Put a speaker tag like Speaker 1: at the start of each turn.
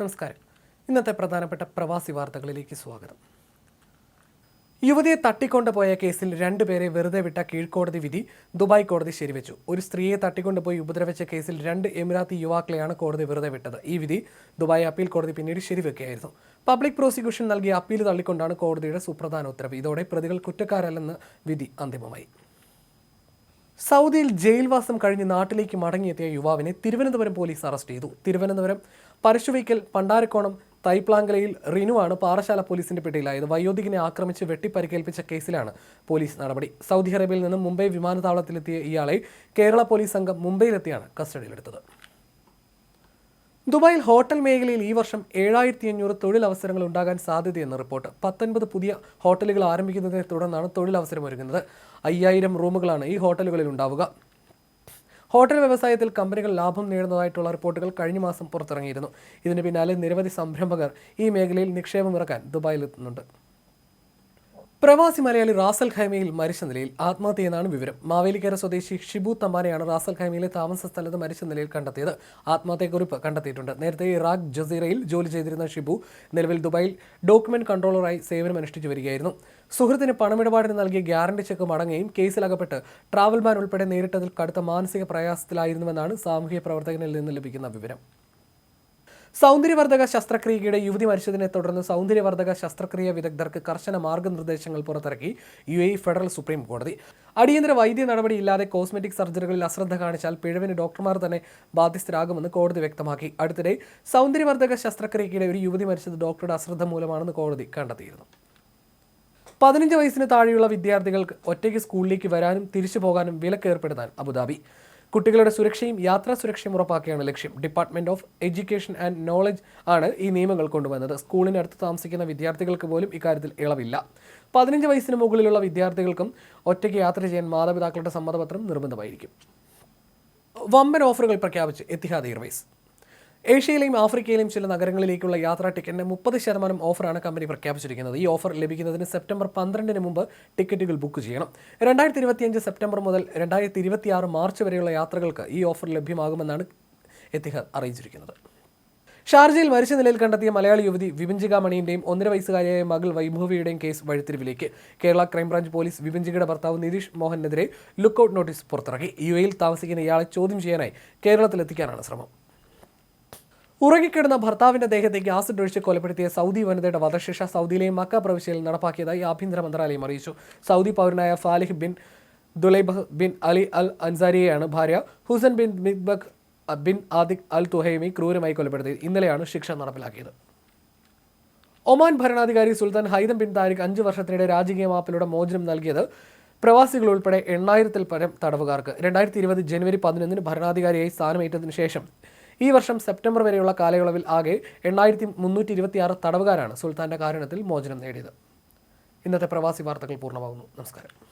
Speaker 1: നമസ്കാരം. ഇന്നത്തെ പ്രധാനപ്പെട്ട പ്രവാസി വാർത്തകളിലേക്ക് സ്വാഗതം. യുവതിയെ തട്ടിക്കൊണ്ടുപോയ കേസിൽ രണ്ടുപേരെ വെറുതെ വിട്ട കീഴ്ക്കോടതി വിധി ദുബായ് കോടതി ശരിവെച്ചു. ഒരു സ്ത്രീയെ തട്ടിക്കൊണ്ടുപോയി ഉപദ്രവിച്ച കേസിൽ രണ്ട് എമിറാത്തി യുവാക്കളെയാണ് കോടതി വെറുതെ വിട്ടത്. ഈ വിധി ദുബായ് അപ്പീൽ കോടതി പിന്നീട് ശരിവെക്കുകയായിരുന്നു. പബ്ലിക് പ്രോസിക്യൂഷൻ നൽകിയ അപ്പീൽ തള്ളിക്കൊണ്ടാണ് കോടതിയുടെ സുപ്രധാന ഉത്തരവ് ഇതോടെ പ്രതികൾ കുറ്റക്കാരല്ലെന്ന് വിധി അന്തിമമായി. സൗദിയിൽ ജയിൽവാസം കഴിഞ്ഞ് നാട്ടിലേക്ക് മടങ്ങിയെത്തിയ യുവാവിനെ തിരുവനന്തപുരം പോലീസ് അറസ്റ്റ് ചെയ്തു. തിരുവനന്തപുരം പരശുവയ്ക്കൽ പണ്ടാരക്കോണം തൈപ്ലാങ്കലയിൽ റിനുവാണ് പാറശാല പോലീസിന്റെ പിടിയിലായത്. വയോധികനെ ആക്രമിച്ച് വെട്ടിപ്പരിക്കേൽപ്പിച്ച കേസിലാണ് പോലീസ് നടപടി. സൗദി അറേബ്യയിൽ നിന്നും മുംബൈ വിമാനത്താവളത്തിലെത്തിയ ഇയാളെ കേരള പോലീസ് സംഘം മുംബൈയിലെത്തിയാണ് കസ്റ്റഡിയിലെടുത്തത്. ദുബായിൽ ഹോട്ടൽ മേഖലയിൽ ഈ വർഷം ഏഴായിരത്തി അഞ്ഞൂറ് തൊഴിലവസരങ്ങൾ ഉണ്ടാകാൻ സാധ്യതയെന്ന് റിപ്പോർട്ട്. പത്തൊൻപത് പുതിയ ഹോട്ടലുകൾ ആരംഭിക്കുന്നതിനെ തുടർന്നാണ് തൊഴിലവസരം ഒരുങ്ങുന്നത്. അയ്യായിരം റൂമുകളാണ് ഈ ഹോട്ടലുകളിൽ ഉണ്ടാവുക. ഹോട്ടൽ വ്യവസായത്തിൽ കമ്പനികൾ ലാഭം നേടുന്നതായിട്ടുള്ള റിപ്പോർട്ടുകൾ കഴിഞ്ഞ മാസം പുറത്തിറങ്ങിയിരുന്നു. ഇതിന് പിന്നാലെ നിരവധി സംരംഭകർ ഈ മേഖലയിൽ നിക്ഷേപം ഇറക്കാൻ ദുബായിലെത്തുന്നുണ്ട് പ്രവാസി മലയാളി റാസൽ ഖൈമയിൽ മരിച്ച നിലയിൽ ആത്മഹത്യയെന്നാണ് വിവരം. മാവേലിക്കര സ്വദേശി ഷിബു തമ്പാനെയാണ് റാസൽ ഖൈമയിലെ താമസ സ്ഥലത്ത് മരിച്ച നിലയിൽ കണ്ടെത്തിയത്. ആത്മഹത്യക്കുറിപ്പ് കണ്ടെത്തിയിട്ടുണ്ട്. നേരത്തെ ഇറാഖ് ജസീറയിൽ ജോലി ചെയ്തിരുന്ന ഷിബു നിലവിൽ ദുബായിൽ ഡോക്യുമെന്റ് കൺട്രോളറായി സേവനമനുഷ്ഠിച്ചു വരികയായിരുന്നു. സുഹൃത്തിന് പണമിടപാടിന് നൽകിയ ഗ്യാരണ്ടി ചെക്ക് മടങ്ങുകയും കേസിലകപ്പെട്ട് ട്രാവൽ ബാൻ ഉൾപ്പെടെ നേരിട്ടതിൽ കടുത്ത മാനസിക പ്രയാസത്തിലായിരുന്നുവെന്നാണ് സാമൂഹ്യ പ്രവർത്തകനിൽ നിന്ന് ലഭിക്കുന്ന വിവരം. സൗന്ദര്യവർദ്ധക ശസ്ത്രക്രിയയുടെ യുവതി മരിച്ചതിനെ തുടർന്ന് സൗന്ദര്യവർദ്ധക ശസ്ത്രക്രിയ വിദഗ്ധർക്ക് കർശന മാർഗനിർദ്ദേശങ്ങൾ പുറത്തിറക്കി യു എ ഫെഡറൽ സുപ്രീം കോടതി. അടിയന്തര വൈദ്യ നടപടിയില്ലാതെ കോസ്മെറ്റിക് സർജറികളിൽ അശ്രദ്ധ കാണിച്ചാൽ പിഴവിന് ഡോക്ടർമാർ തന്നെ ബാധ്യസ്ഥരാകുമെന്ന് കോടതി വ്യക്തമാക്കി. അടുത്തിടെ സൗന്ദര്യവർദ്ധക ശസ്ത്രക്രിയയ്ക്കിടെ ഒരു യുവതി മരിച്ചത് ഡോക്ടറുടെ അശ്രദ്ധ മൂലമാണെന്ന് കോടതി കണ്ടെത്തിയിരുന്നു. പതിനഞ്ച് വയസ്സിന് താഴെയുള്ള വിദ്യാർത്ഥികൾക്ക് ഒറ്റയ്ക്ക് സ്കൂളിലേക്ക് വരാനും തിരിച്ചു പോകാനും വിലക്കേർപ്പെടുത്താൻ അബുദാബി. കുട്ടികളുടെ സുരക്ഷയും യാത്രാ സുരക്ഷയും ഉറപ്പാക്കുകയാണ് ലക്ഷ്യം. Department of education and knowledge ആണ് ഈ നിയമങ്ങൾ കൊണ്ടുവന്നത്. സ്കൂളിനടുത്ത് താമസിക്കുന്ന വിദ്യാർത്ഥികൾക്ക് പോലും ഇക്കാര്യത്തിൽ ഇളവില്ല. പതിനഞ്ച് വയസ്സിന് മുകളിലുള്ള വിദ്യാർത്ഥികൾക്കും ഒറ്റയ്ക്ക് യാത്ര ചെയ്യാൻ മാതാപിതാക്കളുടെ സമ്മതപത്രം നിർബന്ധമായിരിക്കും. വമ്പൻ ഓഫറുകൾ പ്രഖ്യാപിച്ച് എത്തിഹാദ് എയർവേസ് ഏഷ്യയിലെയും ആഫ്രിക്കയിലെയും ചില നഗരങ്ങളിലേക്കുള്ള യാത്രാ ടിക്കറ്റിന് മുപ്പത് ശതമാനം ഓഫറാണ് കമ്പനി പ്രഖ്യാപിച്ചിരിക്കുന്നത്. ഈ ഓഫർ ലഭിക്കുന്നതിന് സെപ്റ്റംബർ പന്ത്രണ്ടിന് മുമ്പ് ടിക്കറ്റുകൾ ബുക്ക് ചെയ്യണം. രണ്ടായിരത്തി ഇരുപത്തിയഞ്ച് സെപ്റ്റംബർ മുതൽ രണ്ടായിരത്തി ഇരുപത്തിയാറ് മാർച്ച് വരെയുള്ള യാത്രകൾക്ക് ഈ ഓഫർ ലഭ്യമാകുമെന്നാണ് എത്തിഹാദ് അറിയിച്ചിരിക്കുന്നത്. ഷാർജയിൽ മരിച്ച നിലയിൽ കണ്ടെത്തിയ മലയാളി യുവതി വിപഞ്ചിക മണിയുടെയും ഒന്നര വയസ്സുകാരിയായ മകൾ വൈഭവിയുടെയും കേസ് വഴിത്തിരിവിലേക്ക്. കേരള ക്രൈംബ്രാഞ്ച് പോലീസ് വിപഞ്ചികയുടെ ഭർത്താവ് നിതീഷ് മോഹനെതിരെ ലുക്കൌട്ട് നോട്ടീസ് പുറത്തിറക്കി. യു എയിൽ താമസിക്കുന്ന ഇയാളെ ചോദ്യം ചെയ്യാനായി കേരളത്തിലെത്തിക്കാനാണ് ശ്രമം. ഉറങ്ങിക്കിടന്ന ഭർത്താവിന്റെ ദേഹത്തെ ആസിഡ് ഒഴിച്ച് കൊലപ്പെടുത്തിയ സൗദി വനിതയുടെ വധശിക്ഷ സൗദിയിലെ മക്ക പ്രവിശ്യയിൽ നടപ്പാക്കിയതായി ആഭ്യന്തര മന്ത്രാലയം അറിയിച്ചു. Saudi പൗരനായ Falih bin Dulaib bin Ali al അൻസാരിയെയാണ് ഭാര്യ Husan bin Migbak bin Adiq al Tuhaimi ക്രൂരമായി കൊലപ്പെടുത്തിയത് ഇന്നലെയാണ് ശിക്ഷ നടപ്പിലാക്കിയത്. ഒമാൻ ഭരണാധികാരി സുൽത്താൻ ഹൈദം ബിൻ താരിഖ് അഞ്ച് വർഷത്തിനിടെ രാജകീയ മാപ്പിലൂടെ മോചനം നൽകിയത് പ്രവാസികൾ ഉൾപ്പെടെ എണ്ണായിരത്തിൽ പരം തടവുകാർക്ക്. രണ്ടായിരത്തി ഇരുപത് ജനുവരി പതിനൊന്നിന് ഭരണാധികാരിയായി സ്ഥാനമേറ്റതിനു ശേഷം ഈ വർഷം സെപ്റ്റംബർ വരെയുള്ള കാലയളവിൽ ആകെ എണ്ണായിരത്തി മുന്നൂറ്റി ഇരുപത്തിയാറ് തടവുകാരാണ് സുൽത്താന്റെ കാരണത്തിൽ മോചനം നേടിയത്. ഇന്നത്തെ പ്രവാസി വാർത്തകൾ പൂർണമാകുന്നു. നമസ്കാരം.